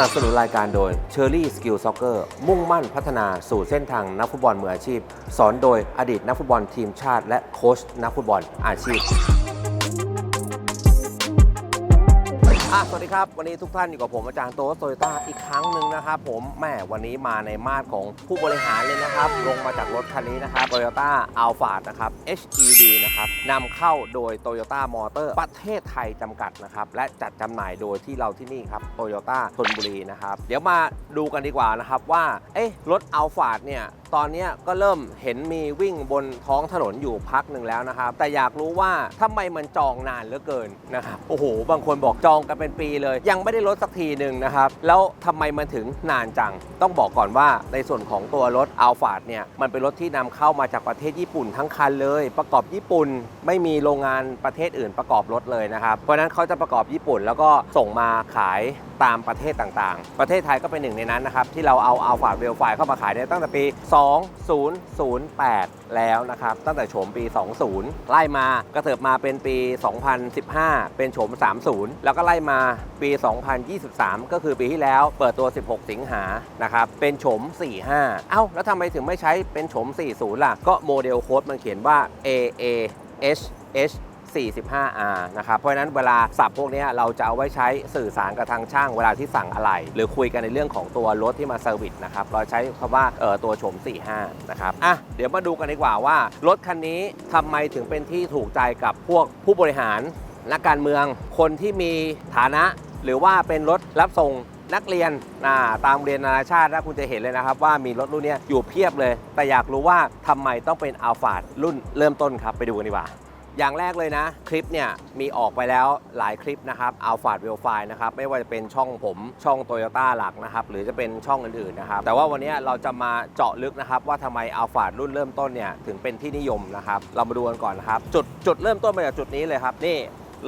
นับสนุนรายการโดย Cherry Skill Soccer มุ่งมั่นพัฒนาสู่เส้นทางนักฟุตบอลมืออาชีพ สอนโดยอดีตนักฟุตบอลทีมชาติ และโค้ชนักฟุตบอลอาชีพ อะสวัสดีครับ วันนี้ทุกท่านอยู่กับผมอาจารย์โตโตโยต้าอีกครั้งหนึ่งนะครับผมแม่วันนี้มาในมาดของผู้บริหารเลยนะครับ ลงมาจากรถคันนี้นะครับ Toyota Alphard นะครับ HEV นะครับนำเข้าโดย Toyota Motor ประเทศไทยจำกัดนะครับ และจัดจำหน่ายโดยที่เราที่นี่ครับ Toyota ธนบุรีนะครับ เดี๋ยวมาดูกันดีกว่านะครับว่าเอ๊ะรถ Alphard เนี่ยตอนนี้ก็เริ่มเห็นมีวิ่งบนท้องถนนอยู่พักหนึ่งแล้วนะครับ แต่อยากรู้ว่าทำไมมันจองนานเหลือเกินนะครับโอ้โห บางคนบอกจองกันเป็นปีเลย ยังไม่ได้ลดสักทีหนึ่งนะครับ แล้วทำไมมันถึงนานจัง ต้องบอกก่อนว่าในส่วนของตัวรถอัลฟาดเนี่ยมันเป็นรถที่นำเข้ามาจากประเทศญี่ปุ่นทั้งคันเลย ประกอบญี่ปุ่นไม่มีโรงงานประเทศอื่นประกอบรถเลยนะครับเพราะฉะนั้นเขาจะประกอบญี่ปุ่น แล้วก็ส่งมาขายตามประเทศต่างๆ ประเทศไทยก็เป็นหนึ่งในนั้นนะครับที่เราเอาอัลฟาเวลไฟเข้ามาขายเนี่ยตั้งแต่ปี2008 แล้วนะครับ ตั้งแต่โฉมปี 20 ไล่มากระเถิบมาเป็นปี 2015 เป็นโฉม 30 แล้วก็ไล่มาปี 2023 ก็คือปีที่แล้วเปิดตัว 16 สิงหานะครับ เป็นโฉม 45 เอ้า แล้วทำไมถึงไม่ใช้เป็นโฉม 40 ล่ะ ก็โมเดลโค้ดมันเขียนว่า AA H H 45R นะครับ เพราะฉะนั้นเวลาสับพวกนี้เราจะเอาไว้ใช้สื่อสารกับทางช่างเวลาที่สั่งอะไร หรือคุยกันในเรื่องของตัวรถที่มาเซอร์วิสนะครับ เราใช้คำว่าเออตัวโฉม45 นะครับ อะ เดี๋ยวมาดูกันดีกว่าว่า รถคันนี้ทำไมถึงเป็นที่ถูกใจกับพวกผู้บริหาร นักการเมือง คนที่มีฐานะ หรือว่าเป็นรถรับส่งนักเรียนนะตามเรียนนานาชาตินะคุณจะเห็นเลยนะครับ ว่ามีรถรุ่นนี้อยู่เพียบเลย แต่อยากรู้ว่าทำไมต้องเป็นอัลฟาดรุ่นเริ่มต้นครับไปดูกันดีกว่า อย่างแรกเลยนะ คลิปเนี่ยมีออกไปแล้วหลายคลิปนะครับอัลฟาดเวลไฟนะครับไม่ว่าจะเป็นช่องผมช่องโตโยต้าหลักนะครับหรือจะเป็นช่องอื่นๆนะครับแต่ว่าวันนี้เราจะมาเจาะลึกนะครับว่าทำไมอัลฟาดรุ่นเริ่มต้นเนี่ยถึงเป็นที่นิยมนะครับเรามาดูกันก่อนนะครับจุดจุดเริ่มต้นมาจากจุดนี้เลยครับนี่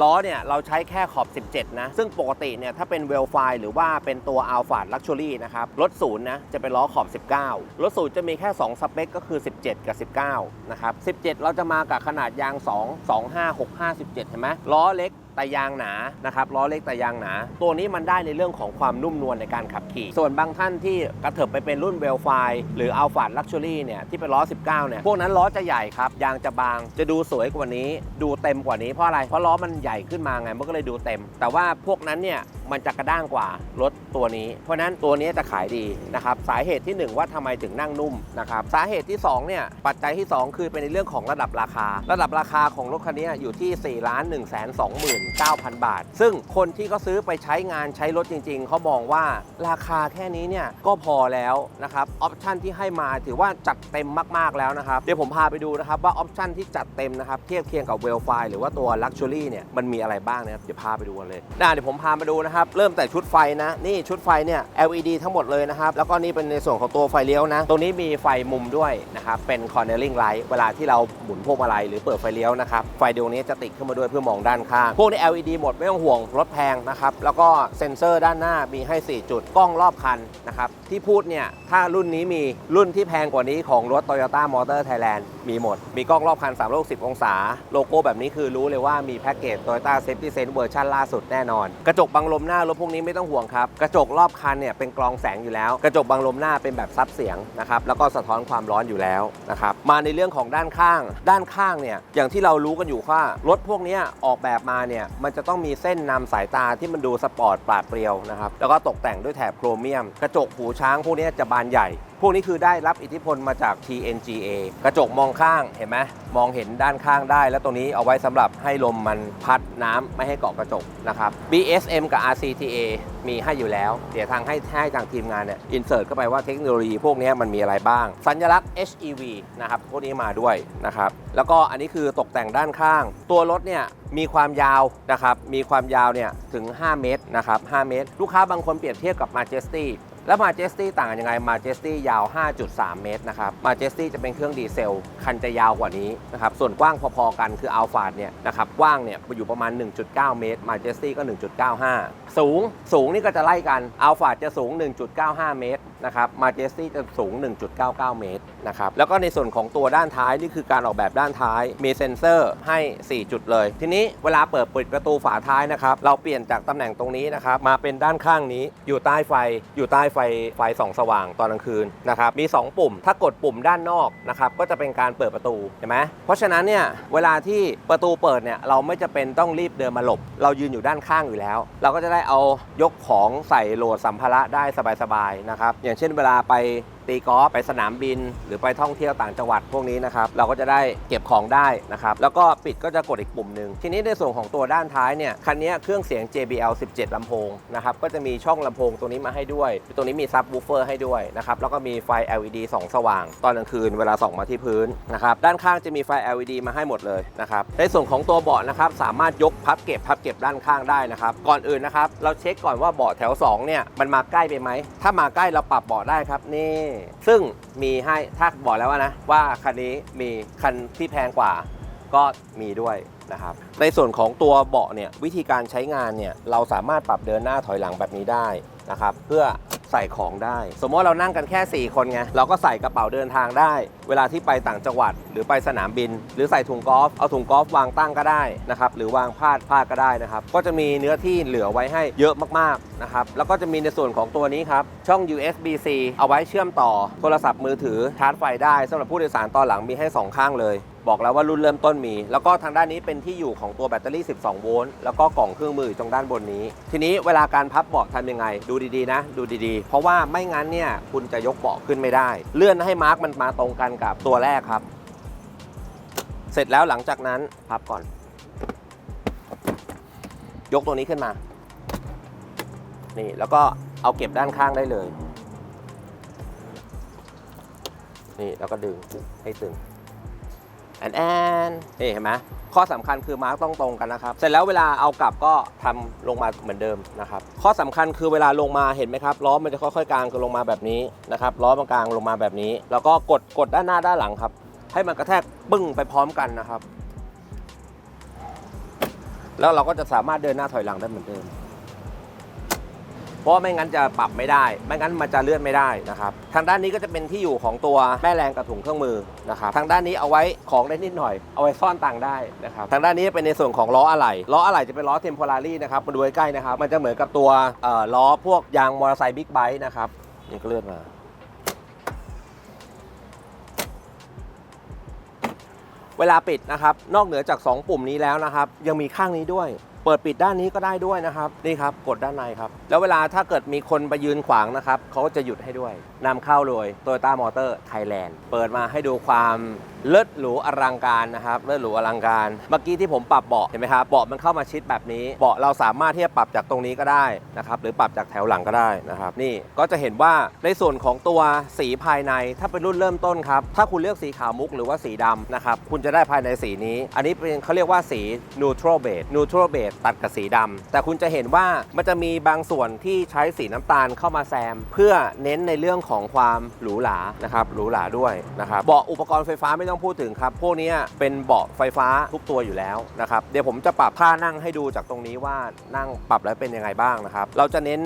ล้อเนี่ยเราใช้แค่ขอบ 17 นะ ซึ่งปกติเนี่ยถ้าเป็นเวลไฟหรือว่าเป็นตัวอัลฟาดลักชัวรี่นะครับ รถศูนย์นะจะเป็นล้อขอบ 19 รถศูนย์จะมีแค่ 2 สเปคก็คือ 17 กับ 19 นะครับ 17 เราจะมากับขนาดยาง 2 2 5 6 5 17 เห็นไหมล้อเล็ก แต่ยางหนานะครับล้อเล็กแต่ยางหนา ตัวนี้มันได้ในเรื่องของความนุ่มนวลในการขับขี่ ส่วนบางท่านที่กระเถิบไปเป็นรุ่นเวลไฟหรืออัลฟาดลักชัวรี่เนี่ยที่เป็นล้อ 19 เนี่ย พวกนั้นล้อจะใหญ่ครับ ยางจะบาง จะดูสวยกว่านี้ ดูเต็มกว่านี้เพราะอะไร เพราะล้อมันใหญ่ขึ้นมาไง มันก็เลยดูเต็ม แต่ว่าพวกนั้นเนี่ย มันจะกระด้างกว่ารถตัวนี้ เพราะฉะนั้นตัวนี้จะขายดีนะครับสาเหตุที่หนึ่งว่าทำไมถึงนั่งนุ่มนะครับสาเหตุที่สองเนี่ยปัจจัยที่สองคือเป็นในเรื่องของระดับราคา ระดับราคาของรถคันนี้อยู่ที่ 4 ล้าน1 2 9 0 0 0 บาท ซึ่งคนที่เขาซื้อไปใช้งานใช้รถจริง ๆ เขามองว่าราคาแค่นี้เนี่ยก็พอแล้วนะครับออปชันที่ให้มาถือว่าจัดเต็มมากๆแล้วนะครับเดี๋ยวผมพาไปดูนะครับว่าออปชันที่จัดเต็มนะครับเทียบเคียงกับเวลไฟหรือว่าตัวลักชัวรี่เนี่ยมันมีอะไรบ้างนะครับเดี๋ยวพาไปดูกันเลยนะเดี๋ยวผมพามาดูนะครับเริ่มแต่ชุดไฟนะ นี่ชุดไฟเนี่ย LED ทั้งหมดเลยนะครับ แล้วก็นี่เป็นในส่วนของตัวไฟเลี้ยวนะ ตรงนี้มีไฟมุมด้วยนะครับ เป็น cornering light เวลาที่เราหมุนพวงมาลัยหรือเปิดไฟเลี้ยวนะครับ ไฟดวงนี้จะติดขึ้นมาด้วยเพื่อมองด้านข้าง พวกนี้ LED หมดไม่ต้องห่วงรถแพงนะครับ แล้วก็เซ็นเซอร์ด้านหน้ามีให้ 4 จุด กล้องรอบคันนะครับ ที่พูดเนี่ย ถ้ารุ่นนี้มีรุ่นที่แพงกว่านี้ของรถ Toyota Motor Thailand มีหมด มีกล้องรอบคัน360 องศา โลโก้แบบนี้คือรู้เลยว่ามีแพ็กเกจ Toyota Safety Sense เวอร์ชันล่าสุดแน่นอน กระจกบังลมหน้ารถพวกนี้ไม่ต้องห่วงครับ กระจกรอบคันเนี่ยเป็นกรองแสงอยู่แล้ว กระจกบังลมหน้าเป็นแบบซับเสียงนะครับแล้วก็สะท้อนความร้อนอยู่แล้วนะครับมาในเรื่องของด้านข้าง ด้านข้างเนี่ยอย่างที่เรารู้กันอยู่ว่ารถพวกนี้ออกแบบมาเนี่ยมันจะต้องมีเส้นนำสายตาที่มันดูสปอร์ตปราดเปรียวนะครับแล้วก็ตกแต่งด้วยแถบโครเมียม กระจกหูช้างพวกนี้จะบานใหญ่ พวกนี้คือได้รับอิทธิพลมาจาก TNGA กระจกมองข้างเห็นไหมมองเห็นด้านข้างได้ แล้วตรงนี้เอาไว้สำหรับให้ลมมันพัดน้ำไม่ให้เกาะกระจกนะครับ BSM กับ RCTA มีให้อยู่แล้ว เดี๋ยวทางให้ให้ทางทีมงานเนี่ยอินเสิร์ตเข้าไปว่าเทคโนโลยีพวกนี้มันมีอะไรบ้าง สัญลักษณ์ HEV นะครับพวกนี้มาด้วยนะครับแล้วก็อันนี้คือตกแต่งด้านข้าง ตัวรถเนี่ยมีความยาวนะครับมีความยาวเนี่ยถึง 5 เมตรนะครับ5เมตร ลูกค้าบางคนเปรียบเทียบกับ Majesty แล้วมาเจสตี้ต่างกันยังไงมาเจสตี้ยาว 5.3 เมตรนะครับมาเจสตี้จะเป็นเครื่องดีเซล คันจะยาวกว่านี้นะครับส่วนกว้างพอๆกันคืออัลฟาดเนี่ยนะครับกว้างเนี่ยอยู่ประมาณ 1.9 เมตรมาเจสตี้ก็ 1.95 สูง สูงนี่ก็จะไล่กันอัลฟาดจะสูง 1.95 เมตร นะครับมาเจสตี้จะสูง 1.99 เมตรนะครับแล้วก็ในส่วนของตัวด้านท้าย นี่คือการออกแบบด้านท้าย มีเซ็นเซอร์ให้ 4 จุดเลย ทีนี้เวลาเปิดปิดประตูฝาท้ายนะครับ เราเปลี่ยนจากตำแหน่งตรงนี้นะครับ มาเป็นด้านข้างนี้ อยู่ใต้ไฟ อยู่ใต้ไฟไฟส่องสว่างตอนกลางคืนนะครับ มี 2 ปุ่ม ถ้ากดปุ่มด้านนอกนะครับก็จะเป็นการเปิดประตูเห็นไหมเพราะฉะนั้นเนี่ยเวลาที่ประตูเปิดเนี่ยเราไม่จะเป็นต้องรีบเดินมาหลบ เรายืนอยู่ด้านข้างอยู่แล้ว เราก็จะได้เอายกของใส่โหลดสัมภาระได้สบายๆนะครับอย่างเช่นเวลาไปตีกอล์ฟไปสนามบิน หรือไปท่องเที่ยวต่างจังหวัดพวกนี้นะครับเราก็จะได้เก็บของได้นะครับแล้วก็ปิดก็จะกดอีกปุ่มหนึ่งทีนี้ในส่วนของตัวด้านท้ายเนี่ยคันนี้เครื่องเสียง JBL 17ลำโพงนะครับก็จะมีช่องลำโพงตัวนี้มาให้ด้วย ตัวนี้มีซับวูเฟอร์ให้ด้วยนะครับแล้วก็มีไฟ LED ส่องสว่างตอนกลางคืนเวลาส่องมาที่พื้นนะครับด้านข้างจะมีไฟ LED มาให้หมดเลยนะครับในส่วนของตัวเบาะนะครับสามารถยกพับเก็บพับเก็บด้านข้างได้นะครับก่อนอื่นนะครับเราเช็คก่อนว่าเบาะแถวสองเนี่ยมันมาใกล้ไปไหมถ้ามาใกล้เราปรับเบาะได้ครับนี่ซึ่งมีให้ถ้าบอกแล้วว่านะว่าคันนี้มีคันที่แพงกว่าก็มีด้วยนะครับ ในส่วนของตัวเบาะเนี่ยวิธีการใช้งานเนี่ยเราสามารถปรับเดินหน้าถอยหลังแบบนี้ได้นะครับ เพื่อ ใส่ของได้ สมมติเรานั่งกันแค่ 4 คนไง เราก็ใส่กระเป๋าเดินทางได้ เวลาที่ไปต่างจังหวัด หรือไปสนามบิน หรือใส่ถุงกอล์ฟ เอาถุงกอล์ฟวางตั้งก็ได้นะครับ หรือวางพาดพาดก็ได้นะครับ ก็จะมีเนื้อที่เหลือไว้ให้เยอะมากๆนะครับ แล้วก็จะมีในส่วนของตัวนี้ครับ ช่อง USB-C เอาไว้เชื่อมต่อโทรศัพท์มือถือชาร์จไฟได้สำหรับผู้โดยสารตอนหลังมีให้สองข้างเลย บอกแล้วว่ารุ่นเริ่มต้นมี แล้วก็ทางด้านนี้เป็นที่อยู่ของตัวแบตเตอรี่ 12 โวลต์ แล้วก็กล่องเครื่องมืออยู่ตรงด้านบนนี้ ทีนี้เวลาการพับเบาะทำยังไง ดูดีๆนะ ดูดีๆ เพราะว่าไม่งั้นเนี่ยคุณจะยกเบาะขึ้นไม่ได้ เลื่อนให้มาร์กมันมาตรงกันกับตัวแรกครับ เสร็จแล้วหลังจากนั้นพับก่อน ยกตัวนี้ขึ้นมา นี่แล้วก็เอาเก็บด้านข้างได้เลย นี่แล้วก็ดึงให้ตึง แอนแอนนี่เห็นไหมข้อสำคัญคือมาร์กต้องตรงกันนะครับ เสร็จแล้วเวลาเอากลับก็ทำลงมาเหมือนเดิมนะครับ ข้อสำคัญคือเวลาลงมาเห็นไหมครับล้อมันจะค่อยๆกลางลงมาแบบนี้นะครับล้อมันกลางลงมาแบบนี้ แล้วก็กดกดด้านหน้าด้านหลังครับ ให้มันกระแทกปึ้งไปพร้อมกันนะครับ แล้วเราก็จะสามารถเดินหน้าถอยหลังได้เหมือนเดิม เพราะไม่งั้นจะปรับไม่ได้ ไม่งั้นมันจะเลื่อนไม่ได้นะครับทางด้านนี้ก็จะเป็นที่อยู่ของตัวแม่แรงกับถุงเครื่องมือนะครับทางด้านนี้เอาไว้ของได้นิดหน่อย เอาไว้ซ่อนตังค์ได้นะครับทางด้านนี้เป็นในส่วนของล้ออะไหล่ล้ออะไหล่จะเป็นล้อเทมโพลารี่นะครับมาดูใกล้ๆนะครับมันจะเหมือนกับตัวล้อพวกยางมอเตอร์ไซค์บิ๊กไบค์นะครับนี่ก็เลื่อนมาเวลาปิดนะครับ นอกเหนือจาก 2 ปุ่มนี้แล้วนะครับ ยังมีข้างนี้ด้วย ปิดปิดด้านนี้ก็ได้ด้วยนะครับนี่ครับกดด้านในครับ แล้วเวลาถ้าเกิดมีคนไปยืนขวางนะครับเขาก็จะหยุดให้ด้วย นำเข้าโดย Toyota Motor Thailand เปิดมาให้ดูความเลิศหรูอลังการนะครับเลิศหรูอลังการ เมื่อกี้ที่ผมปรับเบาะเห็นไหมครับเบาะมันเข้ามาชิดแบบนี้เบาะเราสามารถที่จะปรับจากตรงนี้ก็ได้นะครับหรือปรับจากแถวหลังก็ได้นะครับนี่ก็จะเห็นว่าในส่วนของตัวสีภายในถ้าเป็นรุ่นเริ่มต้นครับถ้าคุณเลือกสีขาวมุกหรือว่าสีดำนะครับคุณจะได้ภายในสีนี้ อันนี้เป็นเขาเรียกว่าสี neutral beige neutral beige ตัดกับสีดำแต่คุณจะเห็นว่ามันจะมีบางส่วนที่ใช้สีน้ำตาลเข้ามาแซม เพื่อเน้นในเรื่องของความหรูหรานะครับหรูหราด้วยนะครับเบาะอุปกรณ์ไฟฟ้าไม่ต้องพูดถึงครับพวกนี้เป็นเบาะไฟฟ้าทุกตัวอยู่แล้วนะครับเดี๋ยวผมจะปรับท่านั่งให้ดูจากตรงนี้ว่านั่งปรับแล้วเป็นยังไงบ้างนะครับเราจะเน้น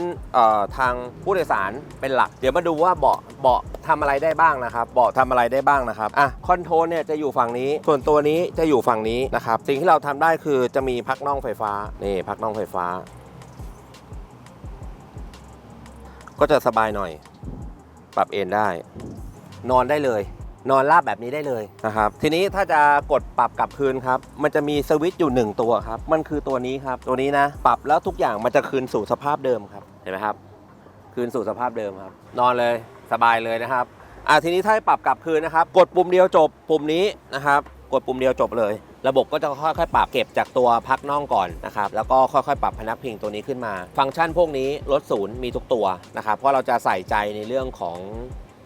ทางผู้โดยสารเป็นหลัก เดี๋ยวมาดูว่าเบาะเบาะทำอะไรได้บ้างนะครับเบาะทำอะไรได้บ้างนะครับอะคอนโทรลเนี่ยจะอยู่ฝั่งนี้ ส่วนตัวนี้จะอยู่ฝั่งนี้นะครับสิ่งที่เราทำได้คือจะมีพักน่องไฟฟ้านี่พักน่องไฟฟ้า ก็จะสบายหน่อย ปรับเอนได้ นอนได้เลย นอนราบแบบนี้ได้เลยนะครับ ทีนี้ถ้าจะกดปรับกลับคืนครับ มันจะมีสวิตช์อยู่หนึ่งตัวครับ มันคือตัวนี้ครับ ตัวนี้นะ ปรับแล้วทุกอย่างมันจะคืนสู่สภาพเดิมครับ เห็นไหมครับ คืนสู่สภาพเดิมครับ นอนเลย สบายเลยนะครับ อ่าทีนี้ถ้าให้ปรับกลับคืนนะครับ กดปุ่มเดียวจบปุ่มนี้นะครับ กดปุ่มเดียวจบเลย ระบบก็จะค่อยๆ ปรับเก็บจากตัวพักน่องก่อนนะครับ แล้วก็ค่อยๆ ปรับพนักพิงตัวนี้ขึ้นมา ฟังก์ชันพวกนี้ลดศูนย์มีทุกตัวนะครับ เพราะเราจะใส่ใจในเรื่องของ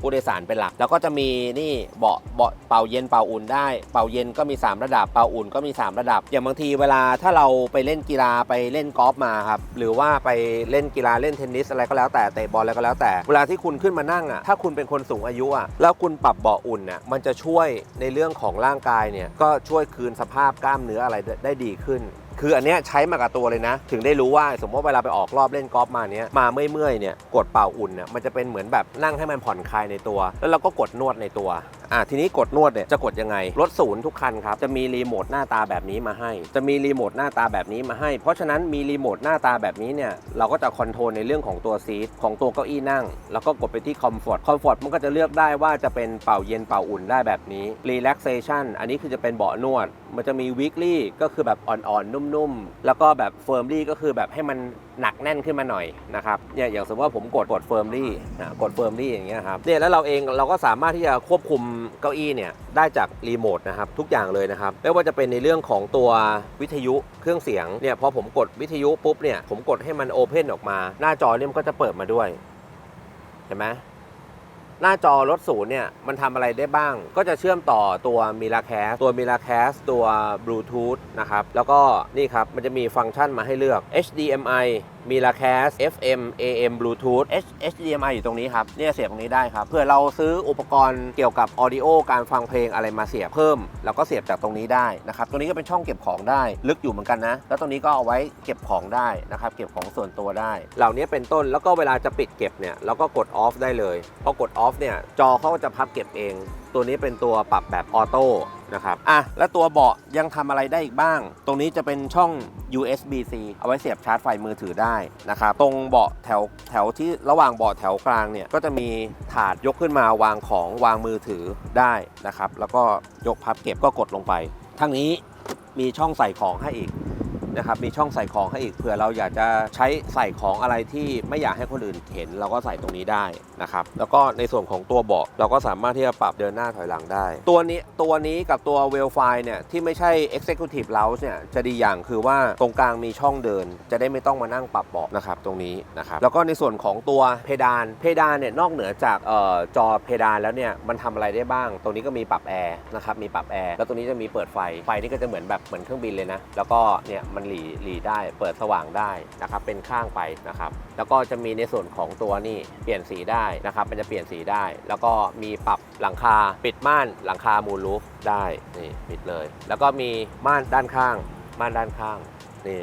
ผู้โดยสารเป็นหลัก แล้วก็จะมีนี่เบาะเบาะเป่าเย็นเป่าอุ่นได้ เป่าเย็นก็มี 3 ระดับ เป่าอุ่นก็มี 3 ระดับ อย่างบางทีเวลาถ้าเราไปเล่นกีฬาไปเล่นกอล์ฟมาครับ หรือว่าไปเล่นกีฬาเล่นเทนนิสอะไรก็แล้วแต่เตะบอลอะไรก็แล้วแต่ เวลาที่คุณขึ้นมานั่งอะ ถ้าคุณเป็นคนสูงอายุอะ แล้วคุณปรับเบาะอุ่นน่ะ มันจะช่วยในเรื่องของร่างกายเนี่ย ก็ช่วยคืนสภาพกล้ามเนื้ออะไรได้ดีขึ้น คืออันเนี้ยใช้มากับตัวเลยนะ ถึงได้รู้ว่าสมมติว่าเวลาไปออกรอบเล่นกอล์ฟมาเนี้ยมาเมื่อยๆเนี่ยกดเป่าอุ่นเนี่ยมันจะเป็นเหมือนแบบนั่งให้มันผ่อนคลายในตัว แล้วเราก็กดนวดในตัวอะทีนี้กดนวดเนี่ยจะกดยังไงรถศูนย์ทุกคันครับจะมีรีโมทหน้าตาแบบนี้มาให้ จะมีรีโมทหน้าตาแบบนี้มาให้ เพราะฉะนั้นมีรีโมทหน้าตาแบบนี้เนี่ยเราก็จะคอนโทรลในเรื่องของตัวซีทของตัวเก้าอี้นั่ง แล้วก็กดไปที่คอมฟอร์ตคอมฟอร์ตมันก็จะเลือกได้ว่าจะเป็นเป่าเย็นเป่าอุ่นได้แบบนี้ relaxation อันนี้คือจะเป็นเบาะนวด มันจะมี weekly ก็คือแบบอ่อนๆนุ่มๆ แล้วก็แบบ firmly ก็คือแบบให้มันหนักแน่นขึ้นมาหน่อยนะครับเนี่ยอย่างสมมติว่าผมกดกด firmly นะกด firmly อย่างเงี้ยครับเนี่ยแล้วเราเองเราก็สามารถที่จะควบคุมเก้าอี้เนี่ยได้จากรีโมทนะครับทุกอย่างเลยนะครับไม่ว่าจะเป็นในเรื่องของตัววิทยุเครื่องเสียงเนี่ยพอผมกดวิทยุปุ๊บเนี่ยผมกดให้มันโอเพนออกมา หน้าจอเนี่ยมันก็จะเปิดมาด้วยเห็นไหม หน้าจอรถศูนย์เนี่ยมันทำอะไรได้บ้าง ก็จะเชื่อมต่อตัวมิลาแคสตัวมิลาแคสตัวบลูทูธนะครับ แล้วก็นี่ครับ มันจะมีฟังก์ชันมาให้เลือก HDMI มิลาแคส FM AM Bluetooth H HDMI อยู่ตรงนี้ครับ เนี่ยเสียบตรงนี้ได้ครับ เพื่อเราซื้ออุปกรณ์เกี่ยวกับออดิโอการฟังเพลงอะไรมาเสียบเพิ่ม เราก็เสียบจากตรงนี้ได้นะครับ ตรงนี้ก็เป็นช่องเก็บของได้ ลึกอยู่เหมือนกันนะ แล้วตรงนี้ก็เอาไว้เก็บของได้นะครับ เก็บของส่วนตัวได้ เหล่านี้เป็นต้น แล้วก็เวลาจะปิดเก็บเนี่ย เราก็กดออฟได้เลย พอกดออฟเนี่ย จอเขาก็จะพับเก็บเองตัวนี้เป็นตัวปรับแบบออโต้นะครับอะแล้วตัวเบาะยังทำอะไรได้อีกบ้าง ตรงนี้จะเป็นช่อง USB-C เอาไว้เสียบชาร์จไฟมือถือได้นะครับตรงเบาะแถวแถวที่ระหว่างเบาะแถวกลางเนี่ยก็จะมีถาดยกขึ้นมาวางของวางมือถือได้นะครับ แล้วก็ยกพับเก็บก็กดลงไปทางนี้มีช่องใส่ของให้อีก นะครับมีช่องใส่ของให้อีกเผื่อเราอยากจะใช้ใส่ของอะไรที่ไม่อยากให้คนอื่นเห็น เราก็ใส่ตรงนี้ได้นะครับแล้วก็ในส่วนของตัวเบาะเราก็สามารถที่จะปรับเดินหน้าถอยหลังได้ ตัวนี้ตัวนี้กับตัวเวลไฟเนี่ยที่ไม่ใช่ Executive Lounge เนี่ยจะดีอย่างคือว่าตรงกลางมีช่องเดิน จะได้ไม่ต้องมานั่งปรับเบาะนะครับตรงนี้นะครับแล้วก็ในส่วนของตัวเพดานเพดานเนี่ยนอกเหนือจากออจอเพดานแล้วเนี่ยมันทำอะไรได้บ้าง ตรงนี้ก็มีปรับแอร์นะครับมีปรับแอร์แล้วตรงนี้จะมีเปิดไฟไฟนี่ก็จะเหมือนแบบเหมือนเครื่องบินเลยนะแล้วก็เนี่ยมันหลีหลีได้ เปิดสว่างได้นะครับ เป็นข้างไปนะครับ แล้วก็จะมีในส่วนของตัวนี่เปลี่ยนสีได้นะครับ มันจะเปลี่ยนสีได้ แล้วก็มีปรับหลังคา ปิดม่านหลังคามูลูฟได้นี่ปิดเลย แล้วก็มีม่านด้านข้าง ม่านด้านข้างนี่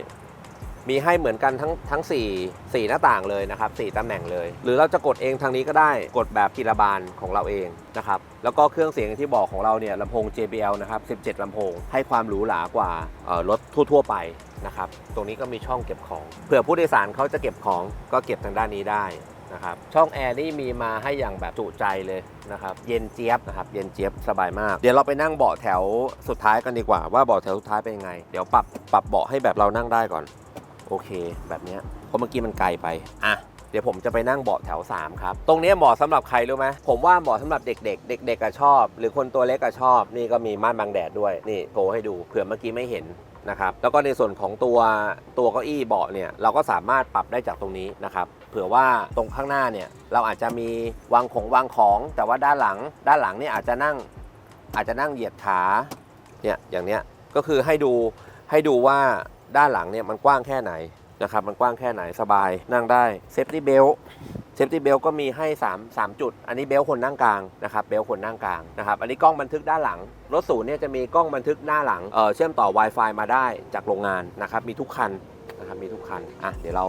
มีให้เหมือนกันทั้งทั้ง4 4หน้าต่างเลยนะครับ4ตำแหน่งเลย หรือเราจะกดเองทางนี้ก็ได้กดแบบกีฬาบาลของเราเองนะครับแล้วก็เครื่องเสียงที่บอกของเราเนี่ยลำโพง JBL นะครับ 17ลำโพงให้ความหรูหรากว่ารถทั่ว ๆ ไป นะครับ ตรงนี้ก็มีช่องเก็บของ เผื่อผู้โดยสารเขาจะเก็บของก็เก็บทางด้านนี้ได้นะครับ ช่องแอร์นี่มีมาให้อย่างแบบจุใจเลยนะครับ เย็นเจี๊ยบนะครับ เย็นเจี๊ยบสบายมาก เดี๋ยวเราไปนั่งเบาะแถวสุดท้ายกันดีกว่า ว่าเบาะแถวสุดท้ายเป็นยังไง เดี๋ยวปรับปรับเบาะให้แบบเรานั่งได้ก่อน โอเค แบบนี้เพราะเมื่อกี้มันไกลไป อะเดี๋ยวผมจะไปนั่งเบาะแถว 3 ครับ ตรงนี้เหมาะสำหรับใครรู้ไหมผมว่าเหมาะสำหรับเด็กๆ เด็กๆก็ชอบ หรือคนตัวเล็กก็ชอบ นี่ก็มีม่านบังแดดด้วย นี่โชว์ให้ดูเผื่อเมื่อกี้ไม่เห็น นะครับแล้วก็ในส่วนของตัวตัวเก้าอี้เบาะเนี่ยเราก็สามารถปรับได้จากตรงนี้นะครับเผื่อว่าตรงข้างหน้าเนี่ยเราอาจจะมีวางของวางของ แต่ว่าด้านหลัง ด้านหลังเนี่ยอาจจะนั่งอาจจะนั่งเหยียดขาเนี่ยอย่างเนี้ยก็คือให้ดูให้ดูว่าด้านหลังเนี่ยมันกว้างแค่ไหนนะครับมันกว้างแค่ไหนสบายนั่งได้เซฟตี้เบล เซฟตี้เบลก็มีให้ 3 3 จุด อันนี้เบลคนนั่งกลางนะครับ เบลคนนั่งกลางนะครับ อันนี้กล้องบันทึกด้านหลัง รถศูนย์เนี่ยจะมีกล้องบันทึกหน้าหลังเเชื่อมต่อ Wi-Fi มาได้จากโรงงานนะครับ มีทุกคันนะครับ มีทุกคัน อะ เดี๋ยวเรา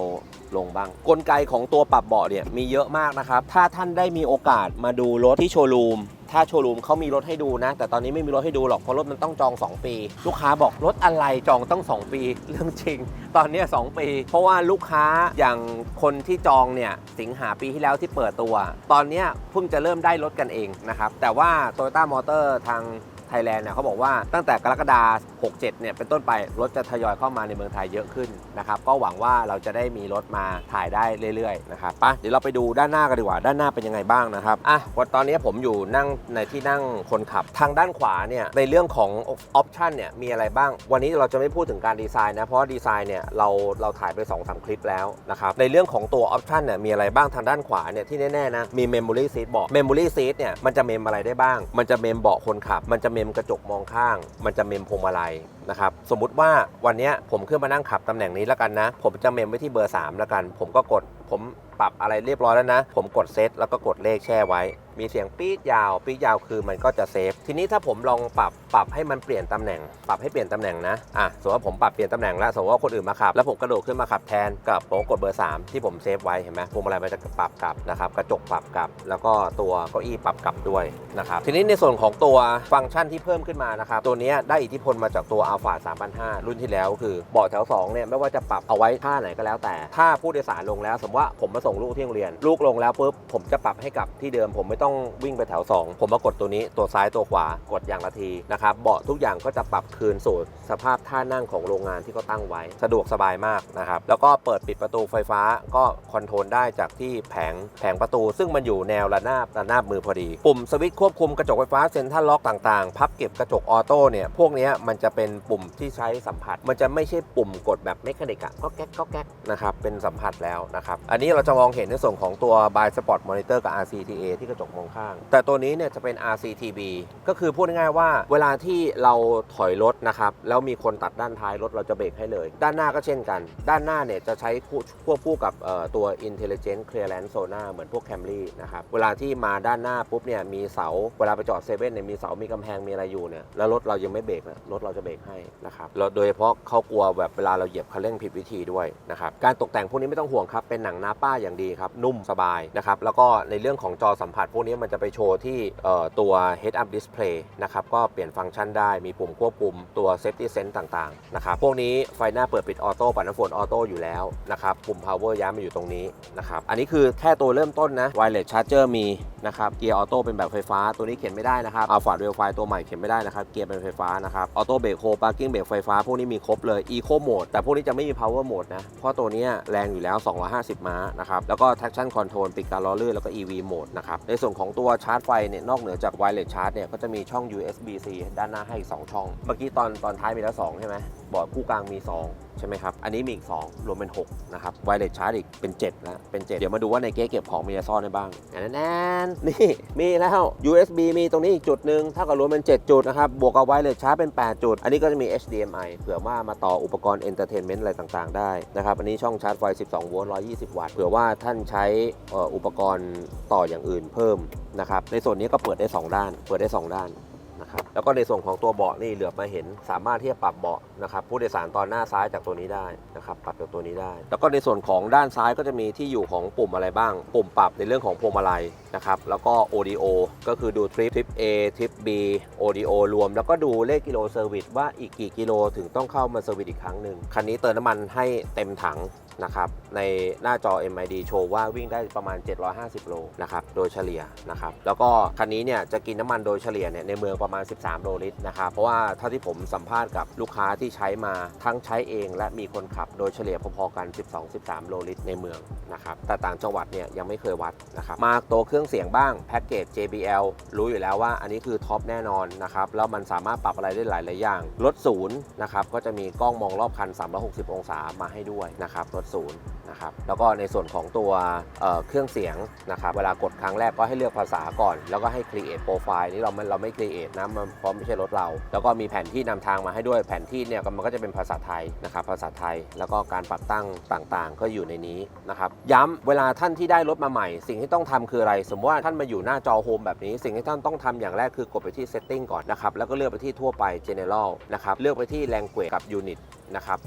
ลงบ้าง กลไกของตัวปรับเบาะเนี่ยมีเยอะมากนะครับ ถ้าท่านได้มีโอกาสมาดูรถที่โชว์รูม ถ้าโชว์รูมเขามีรถให้ดูนะ แต่ตอนนี้ไม่มีรถให้ดูหรอกเพราะรถมันต้องจอง 2 ปี ลูกค้าบอกรถอะไรจองต้อง 2 ปี เรื่องจริง ตอนนี้ 2 ปี เพราะว่าลูกค้าอย่างคนที่จองเนี่ยสิงหาปีที่แล้วที่เปิดตัว ตอนนี้เพิ่งจะเริ่มได้รถกันเองนะครับแต่ว่า Toyota Motor ทางไทยแลนด์เนี่ยเขาบอกว่าตั้งแต่กรกฎาคม67 เนี่ยเป็นต้นไป รถจะทยอยเข้ามาในเมืองไทยเยอะขึ้นนะครับก็หวังว่าเราจะได้มีรถมาถ่ายได้เรื่อยๆนะครับไปะเดี๋ยวเราไปดูด้านหน้ากันดีกว่า ด้านหน้าเป็นยังไงบ้างนะครับอะวันตอนนี้ผมอยู่นั่งในที่นั่งคนขับ ทางด้านขวาเนี่ยในเรื่องของออปชันเนี่ยมีอะไรบ้าง วันนี้เราจะไม่พูดถึงการดีไซน์นะเพราะดีไซน์เนี่ยเราเราถ่ายไป2อสคลิปแล้วนะครับในเรื่องของตัวออปชันเนี่ยมีอะไรบ้างทางด้านขวาเนี่ยที่แน่ๆนะมี Memory Seat บอก Memory Seat เนี่ยมันจะเมมอะไรได้บ้าง มันจะเมมเบาะคนขับ มันจะเมมกระจกมองข้าง มันจะเมมพวงมาลัยนะครับสมมุติว่าวันนี้ผมขึ้นมานั่งขับตำแหน่งนี้แล้วกันนะ ผมจะเมมไว้ที่เบอร์ 3 แล้วกัน ผมก็กดผมปรับอะไรเรียบร้อยแล้วนะ ผมกดเซตแล้วก็กดเลขแช่ไว้ มีเสียงปี๊ดยาวปี๊ดยาวคือมันก็จะเซฟ ทีนี้ถ้าผมลองปรับปรับให้มันเปลี่ยนตำแหน่ง ปรับให้เปลี่ยนตำแหน่งนะอะสมมติว่าผมปรับเปลี่ยนตำแหน่งแล้วสมมติว่าคนอื่นมาขับ แล้วผมกระโดดขึ้นมาขับแทนกับผมกดเบอร์ 3 ที่ผมเซฟไว้เห็นไหมพวงมาลัยมันจะปรับกลับนะครับกระจกปรับกลับ แล้วก็ตัวเก้าอี้ปรับกลับด้วยนะครับทีนี้ในส่วนของตัวฟังก์ชันที่เพิ่มขึ้นมานะครับตัวนี้ได้อิทธิพลมาจากตัว Alpha 3,500 รุ่นที่แล้วคือเบาะแถว2เนี่ยไม่ว่าจะปรับเอาไว้ท่าไหนก็แล้วแต่ ถ้าผู้โดยสารลงแล้ว สมมติว่าผมมาส่งลูกที่โรงเรียน ลูกลงแล้วปุ๊บผมจะปรับให้กลับที่เดิมผมไม่ต้องต้องวิ่งไปแถว 2 ผมมากดตัวนี้ตัวซ้ายตัวขวากดอย่างละทีนะครับเบาะทุกอย่างก็จะปรับคืนสู่สภาพท่านั่งของโรงงานที่เขาตั้งไว้ สะดวกสบายมากนะครับแล้วก็เปิดปิดประตูไฟฟ้าก็คอนโทรลได้จากที่แผงแผงประตู ซึ่งมันอยู่แนวระนาบระนาบมือพอดี ปุ่มสวิตช์ควบคุมกระจกไฟฟ้าเซ็นทรัลล็อกต่างๆ พับเก็บกระจกออโต้เนี่ยพวกนี้มันจะเป็นปุ่มที่ใช้สัมผัส มันจะไม่ใช่ปุ่มกดแบบเมคานิกอะก็แก๊กก็แก๊กนะครับเป็นสัมผัสแล้วนะครับอันนี้เราจะมองเห็นในส่วนของตัว by spot monitor กับ RCTA ที่กระจกมองข้าง แต่ตัวนี้เนี่ยจะเป็น RCTB ก็คือพูดง่ายๆว่า เวลาที่เราถอยรถนะครับ แล้วมีคนตัดด้านท้ายรถเราจะเบรกให้เลย ด้านหน้าก็เช่นกัน ด้านหน้าเนี่ยจะใช้ควบคู่กับตัว intelligent clearance sonar เหมือนพวก Camry นะครับ เวลาที่มาด้านหน้าปุ๊บเนี่ยมีเสา เวลาไปจอดเซเว่นเนี่ยมีเสา มีกำแพง มีอะไรอยู่เนี่ย แล้วรถเรายังไม่เบรกนะรถเราจะเบรกให้นะครับโดยเฉพาะเขากลัวแบบเวลาเราเหยียบคันเร่งผิดวิธีด้วยนะครับ การตกแต่งพวกนี้ไม่ต้องห่วงครับ เป็นหนังหน้าป้าอย่างดีครับ นุ่มสบายนะครับ แล้วก็ในเรื่องของจอสัมผัสพวกนี้มันจะไปโชว์ที่ตัว head up display นะครับ ก็เปลี่ยนฟังก์ชันได้ มีปุ่มควบคุมตัว safety sense ต่างๆ นะครับ พวกนี้ไฟหน้าเปิดปิดออโต้ปัดน้ำฝนออโต้อยู่แล้วนะครับ ปุ่ม power ย้ายมาอยู่ตรงนี้นะครับ อันนี้คือแค่ตัวเริ่มต้นนะ wireless charger มี นะครับเกียร์ออโต้เป็นแบบไฟฟ้าตัวนี้เข็นไม่ได้นะครับอัลฟาเรลไฟตัวใหม่เข็นไม่ได้นะครับเกียร์เป็นไฟฟ้านะครับออโต้เบรกโฮปาร์กิ้งเบรกไฟฟ้าพวกนี้มีครบเลย eco mode แต่พวกนี้จะไม่มี power mode นะเพราะตัวนี้แรงอยู่แล้ว 250 ม้านะครับแล้วก็ traction control ปิดการล้อลื่นแล้วก็ EV mode นะครับในส่วนของตัวชาร์จไฟเนี่ยนอกเหนือจาก wireless charge เนี่ยก็จะมีช่อง USB-C ด้านหน้าให้อีก2ช่อง เมื่อกี้ตอนตอนท้ายมีแล้ว2ใช่ไหมบอร์ดคู่กลางมี 2 ใช่ไหมครับ อันนี้มีอีก 2 รวมเป็น 6 นะครับ wireless charge อีกเป็น 7 แล้ว เป็น 7 เดี๋ยวมาดูว่าในเก๊เก็บของมีอะไรซ่อนได้บ้างแน่นๆนี่ มีแล้ว USB มีตรงนี้อีกจุดหนึ่งถ้ากับรวมเป็น 7 จุดนะครับ บวกกับ wireless charge เป็น 8 จุด อันนี้ก็จะมี HDMI เผื่อว่ามาต่ออุปกรณ์ entertainment อะไรต่างๆ ได้นะครับ อันนี้ช่องชาร์จไฟ 12 โวลต์ 120 วัตต์ เผื่อว่าท่านใช้อุปกรณ์ต่ออย่างอื่นเพิ่มนะครับ ในส่วนนี้ก็เปิดได้ 2 ด้าน เปิดได้ 2 ด้าน นะครับแล้วก็ในส่วนของตัวเบาะนี่เหลือบมาเห็น สามารถที่จะปรับเบาะนะครับผู้โดยสารตอนหน้าซ้ายจากตัวนี้ได้นะครับปรับจากตัวนี้ได้ แล้วก็ในส่วนของด้านซ้ายก็จะมีที่อยู่ของปุ่มอะไรบ้าง ปุ่มปรับในเรื่องของพวงมาลัย นะครับแล้วก็ audio ก็คือดูทริปทริป A ทริป B audio รวม แล้วก็ดูเลขกิโลเซอร์วิสว่าอีกกี่กิโลถึงต้องเข้ามาเซอร์วิสอีกครั้งหนึ่งคันนี้เติมน้ำมันให้เต็มถังนะครับในหน้าจอ MID โชว์ว่าวิ่งได้ประมาณ 750 โลนะครับโดยเฉลี่ยนะครับแล้วก็คันนี้เนี่ยจะกินน้ำมันโดยเฉลี่ยเนี่ยในเมืองประมาณ 13 โลลิตรนะครับเพราะว่าเท่าที่ผมสัมภาษณ์กับลูกค้าที่ใช้มาทั้งใช้เองและมีคนขับโดยเฉลี่ยพอๆกัน 12-13 โลลิตรในเมืองนะครับแต่ต่างจังหวัดเนี่ยยังไม่เคยวัดนะครับมาตัวเครื่องเสียงบ้างแพ็กเกจ JBL รู้อยู่แล้วว่าอันนี้คือท็อปแน่นอนนะครับแล้วมันสามารถปรับอะไรได้หลายหลายอย่างรถศูนย์นะครับก็จะมีกล้องมองรอบคัน 360 องศามาให้ด้วยนะครับรถศูนย์ นะครับแล้วก็ในส่วนของตัวเเครื่องเสียงนะครับเวลากดครั้งแรกก็ให้เลือกภาษาก่อน แล้วก็ให้ create profile นี่เราไม่เราไม่ create นะมันเพราะไม่ใช่รถเรา แล้วก็มีแผนที่นำทางมาให้ด้วยแผนที่เนี่ยมันก็จะเป็นภาษาไทยนะครับภาษาไทย แล้วก็การปรับตั้งต่างๆ ก็อยู่ในนี้นะครับย้ำเวลาท่านที่ได้รถมาใหม่ สิ่งที่ต้องทำคืออะไร สมมติว่าท่านมาอยู่หน้าจอโฮมแบบนี้ สิ่งที่ท่านต้องทำอย่างแรกคือกดไปที่ setting ก่อนนะครับแล้วก็เลือกไปที่ทั่วไป general นะครับเลือกไปที่ language กับ unit นะครับ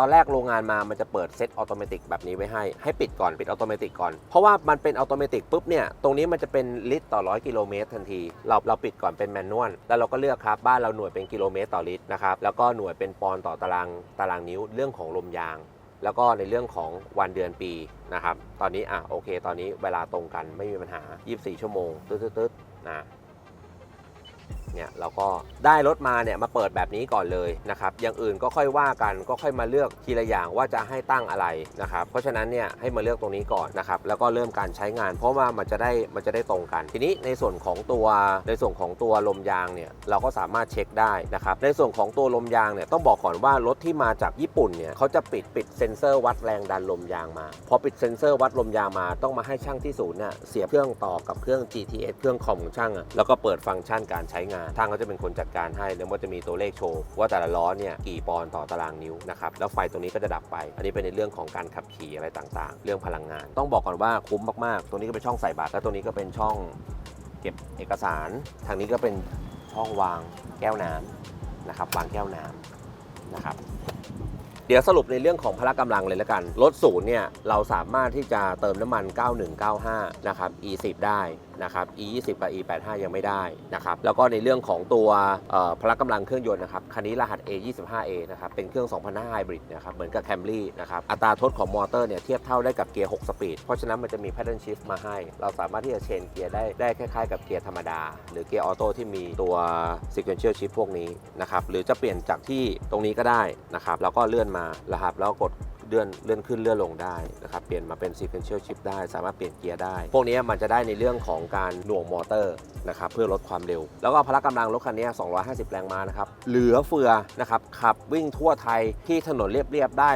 ตอนแรกโรงงานมามันจะเปิดเซตออโตเมติกแบบนี้ไว้ให้ ให้ปิดก่อนปิดออโตเมติกก่อน เพราะว่ามันเป็นออโตเมติกปุ๊บเนี่ย ตรงนี้มันจะเป็นลิตรต่อร้อยกิโลเมตรทันที เราเราปิดก่อนเป็นแมนนวล แล้วเราก็เลือกครับ บ้านเราหน่วยเป็นกิโลเมตรต่อลิตรนะครับ แล้วก็หน่วยเป็นปอนด์ต่อตารางตารางนิ้วเรื่องของลมยาง แล้วก็ในเรื่องของวันเดือนปีนะครับ ตอนนี้อะโอเค ตอนนี้เวลาตรงกันไม่มีปัญหา 24 ชั่วโมงตึ๊ดตึ๊ดตึ๊ดนะ เนี่ยเราก็ได้รถมาเนี่ยมาเปิดแบบนี้ก่อนเลยนะครับอย่างอื่นก็ค่อยว่ากันก็ค่อยมาเลือกทีละอย่างว่าจะให้ตั้งอะไรนะครับเพราะฉะนั้นเนี่ยให้มาเลือกตรงนี้ก่อนนะครับแล้วก็เริ่มการใช้งาน เพราะว่ามันจะได้มันจะได้ตรงกัน ทีนี้ในส่วนของตัวในส่วนของตัวลมยางเนี่ยเราก็สามารถเช็คได้นะครับในส่วนของตัวลมยางเนี่ยต้องบอกก่อนว่ารถที่มาจากญี่ปุ่นเนี่ยเขาจะปิดปิดเซ็นเซอร์วัดแรงดันลมยางมาพอปิดเซ็นเซอร์วัดลมยางมาต้องมาให้ช่างที่ศูนย์เนี่ยเสียบเครื่องต่อกับเครื่อง GTS เครื่องคอมของช่างอะแล้วก็เปิดฟังก์ชันการใช้งานานช่างเขาจะเป็นคนจัดการให้ แล้วมันจะมีตัวเลขโชว์ ว่าแต่ละล้อเนี่ยกี่ปอนด์ต่อตารางนิ้วนะครับ แล้วไฟตรงนี้ก็จะดับไป อันนี้เป็นในเรื่องของการขับขี่อะไรต่างๆ เรื่องพลังงาน ต้องบอกก่อนว่าคุ้มมากๆตรงนี้ก็เป็นช่องใส่บัตร แล้วตรงนี้ก็เป็นช่องเก็บเอกสาร ทางนี้ก็เป็นช่องวางแก้วน้ำนะครับ วางแก้วน้ำนะครับเดี๋ยวสรุปในเรื่องของพละกำลังเลยแล้วกัน รถศูนย์เนี่ย เราสามารถที่จะเติมน้ำมัน 9195 นะครับ E10 ได้ นะครับ E20 กับ E85 ยังไม่ได้นะครับแล้วก็ในเรื่องของตัวพละกำลังเครื่องยนต์นะครับคันนี้รหัส A25A นะครับเป็นเครื่อง 2005 Hybrid นะครับเหมือนกับ Camry นะครับอัตราทดของมอเตอร์เนี่ยเทียบเท่าได้กับเกียร์ 6 สปีด เพราะฉะนั้นมันจะมี pattern shift มาให้ เราสามารถที่จะเชนเกียร์ได้ได้คล้ายๆกับเกียร์ธรรมดา หรือเกียร์ออโต้ที่มีตัว sequential shift พวกนี้นะครับหรือจะเปลี่ยนจากที่ตรงนี้ก็ได้นะครับแล้วก็เลื่อนมานะครับแล้วกด เลื่อนเลื่อนขึ้นเลื่อนลงได้นะครับเปลี่ยนมาเป็น sequential shift ได้ สามารถเปลี่ยนเกียร์ได้ พวกนี้มันจะได้ในเรื่องของการหน่วงมอเตอร์นะครับเพื่อลดความเร็ว แล้วก็พละกำลังรถคันนี้ 250 แรงม้านะครับเหลือเฟือนะครับขับวิ่งทั่วไทยที่ถนนเรียบๆได้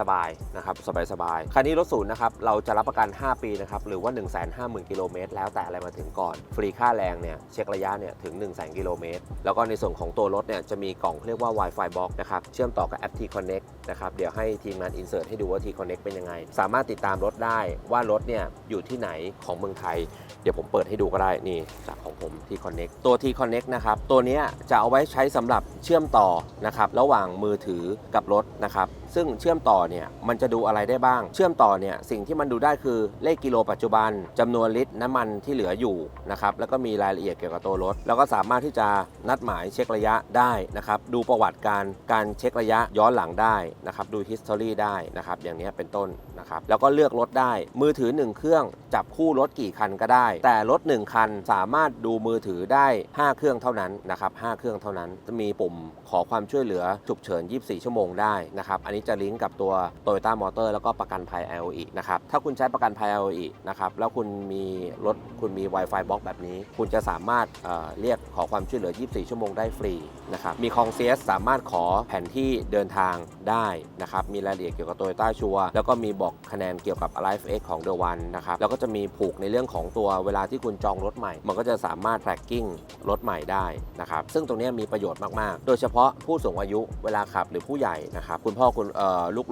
สบายๆนะครับสบายๆคันนี้รถศูนย์นะครับเราจะรับประกัน 5 ปีนะครับหรือว่า 150,000กิโลเมตรแล้วแต่อะไรมาถึงก่อน ฟรีค่าแรงเนี่ยเช็คระยะเนี่ยถึง 1 0 0 0 0 0กิโลเมตรแล้วก็ในส่วนของตัวรถเนี่ยจะมีกล่องเรียกว่า Wi-Fi box นะครับเชื่อมต่อกับแอป T Connect นะครับเดี๋ยวให้ทีมงานนเสิร์ตให้ดูว่าทีคอนเน็กเป็นยังไง สามารถติดตามรถได้ว่ารถเนี่ยอยู่ที่ไหนของเมืองไทย เดี๋ยวผมเปิดให้ดูก็ได้นี่จากของผมทีคอนเน็กตัวทีคอนเน็กนะครับตัวเนี้ยจะเอาไว้ใช้สำหรับเชื่อมต่อนะครับระหว่างมือถือกับรถนะครับซึ่งเชื่อมต่อเนี่ยมันจะดูอะไรได้บ้าง เชื่อมต่อเนี่ยสิ่งที่มันดูได้คือเลขกิโลปัจจุบันจำนวนลิตรน้ำมันที่เหลืออยู่นะครับแล้วก็มีรายละเอียดเกี่ยวกับตัวรถ แล้วก็สามารถที่จะนัดหมายเช็คระยะได้นะครับดูประวัติการการเช็คระยะย้อนหลังได้นะครับดู history ได้นะครับอย่างนี้เป็นต้นนะครับแล้วก็เลือกรถได้มือถือ 1 เครื่องจับคู่รถกี่คันก็ได้ แต่รถ 1 คันสามารถดูมือถือได้ 5 เครื่องเท่านั้นนะครับ5เครื่องเท่านั้นจะมีปุ่มขอความช่วยเหลือฉุกเฉิน 24 ชั่วโมงได้นะครับอันนี้จะลิงก์กับตัว Toyota Motor แล้วก็ประกันภัย LE นะครับ ถ้าคุณใช้ประกันภัย LE นะครับ แล้วคุณมีรถคุณมี Wi-Fi box แบบนี้ คุณจะสามารถเเรียกขอความช่วยเหลือ 24 ชั่วโมงได้ฟรีนะครับ มีคองเซียสสามารถขอแผนที่เดินทางได้นะครับ มีรายละเอียดเกี่ยวกับ Toyota ชัวแล้วก็มีบอกคะแนนเกี่ยวกับ Alive X ของ The One นะครับ แล้วก็จะมีผูกในเรื่องของตัวเวลาที่คุณจองรถใหม่ มันก็จะสามารถ tracking รถใหม่ได้นะครับ ซึ่งตรงนี้มีประโยชน์มาก ๆ โดยเฉพาะผู้สูงอายุเวลาขับหรือผู้ใหญ่นะครับ คุณพ่อคุณ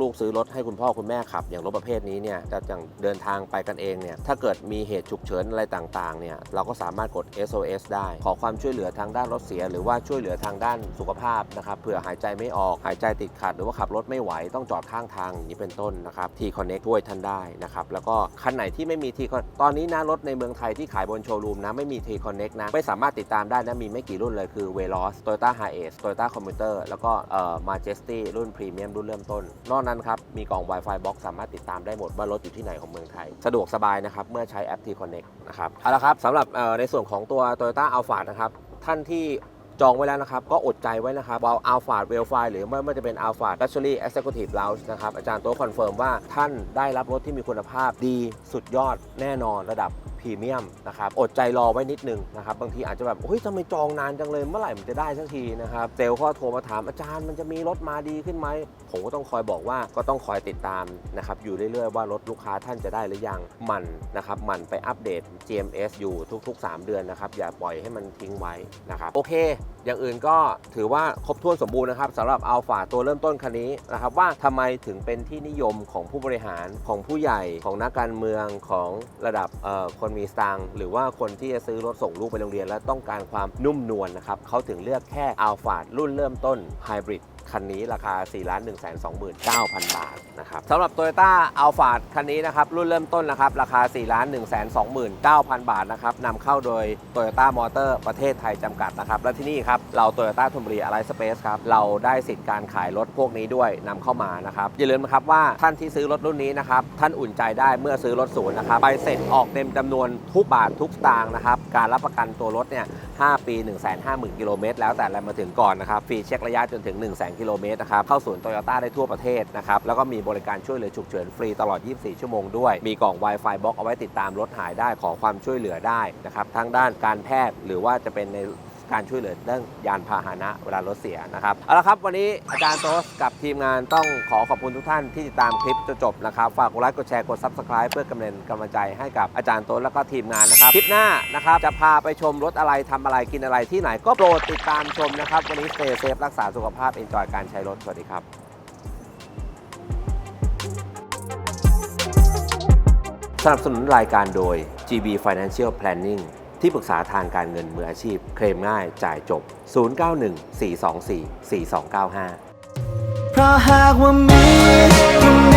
ลูกๆ ซื้อรถให้คุณพ่อคุณแม่ขับ อย่างรถประเภทนี้เนี่ยจะอย่างเดินทางไปกันเองเนี่ยถ้าเกิดมีเหตุฉุกเฉินอะไรต่างๆเนี่ยเราก็สามารถกด SOS ได้ขอความช่วยเหลือทางด้านรถเสีย หรือว่าช่วยเหลือทางด้านสุขภาพนะครับเผื่อหายใจไม่ออกหายใจติดขัด หรือว่าขับรถไม่ไหวต้องจอดข้างทางนี้เป็นต้นนะครับ T Connect ช่วยท่านได้นะครับแล้วก็คันไหนที่ไม่มี T Con- ตอนนี้นะรถในเมืองไทยที่ขายบนโชว์รูมนะไม่มี T Connect นะไม่สามารถติดตามได้นะมีไม่กี่รุ่นเลยคือ Veloz Toyota Hiace Toyota Commuter แล้วก็เอ่อ Majesty รุ่นพรีเมียมรุ่นเริ่มต้น นอกนั้นครับ มีกล่อง Wi-Fi box สามารถติดตามได้หมดว่ารถอยู่ที่ไหนของเมืองไทย สะดวกสบายนะครับ เมื่อใช้แอป T Connect นะครับเอาละครับสำหรับในส่วนของตัว Toyota Alphard นะครับ ท่านที่จองไว้แล้วนะครับ ก็อดใจไว้นะครับว่าอัลฟาดเวลไฟหรือไม่ว่าจะเป็นอัลฟาด l ั x ช r y Executive Lounge นะครับ อาจารย์โต๊ะคอนเฟิร์มว่าท่านได้รับรถที่มีคุณภาพดีสุดยอดแน่นอนระดับ พรีเมียมนะครับอดใจรอไว้นิดนึงนะครับบางทีอาจจะแบบเฮ้ยทำไมจองนานจังเลยเมื่อไหร่มันจะได้สักทีนะครับเซลล์ก็โทรมาถามอาจารย์มันจะมีรถมาดีขึ้นไหมผมก็ต้องคอยบอกว่าก็ต้องคอยติดตามนะครับอยู่เรื่อยๆว่ารถลูกค้าท่านจะได้หรือยังมันนะครับมันไปอัปเดต GMS อยู่ทุก ๆ 3 เดือนนะครับอย่าปล่อยให้มันทิ้งไว้นะครับโอเค อย่างอื่นก็ถือว่าครบถ้วนสมบูรณ์นะครับสำหรับอัลฟาตัวเริ่มต้นคันนี้นะครับว่าทำไมถึงเป็นที่นิยมของผู้บริหารของผู้ใหญ่ของนักการเมืองของระดับคนมีสตางค์หรือว่าคนที่จะซื้อรถส่งลูกไปโรงเรียน และต้องการความนุ่มนวลนะครับเขาถึงเลือกแค่อัลฟารุ่นเริ่มต้นไฮบริด คันนี้ราคา 4 1 2 9 0 0 0 บาทนะครับสำหรับ Toyota a l p h a คันนี้นะครับรุ่นเริ่มต้นนะครับราคา 4 1 2 9 0 0 0 บาทนะครับนำเข้าโดย Toyota Motor ประเทศไทยจำกัดนะครับและที่นี่ครับเรา Toyota ธนบุรี Allied Space ครับเราได้สิทธิ์การขายรถพวกนี้ด้วยนำเข้ามานะครับอย่าลืมนะครับว่าท่านที่ซื้อรถรุ่นนี้นะครับท่านอุ่นใจได้เมื่อซื้อรถศูนย์นะครับใบเสร็จออกเต็มจำนวนทุกบาททุกสตางค์นะครับการรับประกันตัวรถเนี่ย5ปี 1 5 0 0 0 0กิโลเมตรแล้วแต่อะไรมาถึงก่อนนะครับฟรีเช็คระยะจนถึง 1 0 0 0 0 0กิโลเมตรนะครับ เข้าศูนย์โตโยต้าได้ทั่วประเทศนะครับ แล้วก็มีบริการช่วยเหลือฉุกเฉินฟรีตลอด 24 ชั่วโมงด้วย มีกล่อง Wi-Fi บล็อกเอาไว้ติดตามรถหายได้ขอความช่วยเหลือได้นะครับ ทั้งด้านการแพทย์หรือว่าจะเป็นใน การช่วยเหลือเรื่องยานพาหนะเวลารถเสียนะครับเอาละครับวันนี้อาจารย์โตสกับทีมงานต้องขอขอบคุณทุกท่านที่ติดตามคลิปจนจบนะครับฝากกดไลค์กดแชร์กด subscribe เพื่อกำเนินกำลังใจให้กับอาจารย์โตสแล้วก็ทีมงานนะครับคลิปหน้านะครับจะพาไปชมรถอะไรทำอะไรกินอะไรที่ไหนก็โปรดติดตามชมนะครับวันนี้ stay safe รักษาสุขภาพ enjoy การใช้รถสวัสดีครับสนับสนุนรายการโดย GB Financial Planning ที่ปรึกษาทางการเงินมืออาชีพ เคลมง่ายจ่ายจบ 091 424 4295 เพราะหากว่ามีคุณ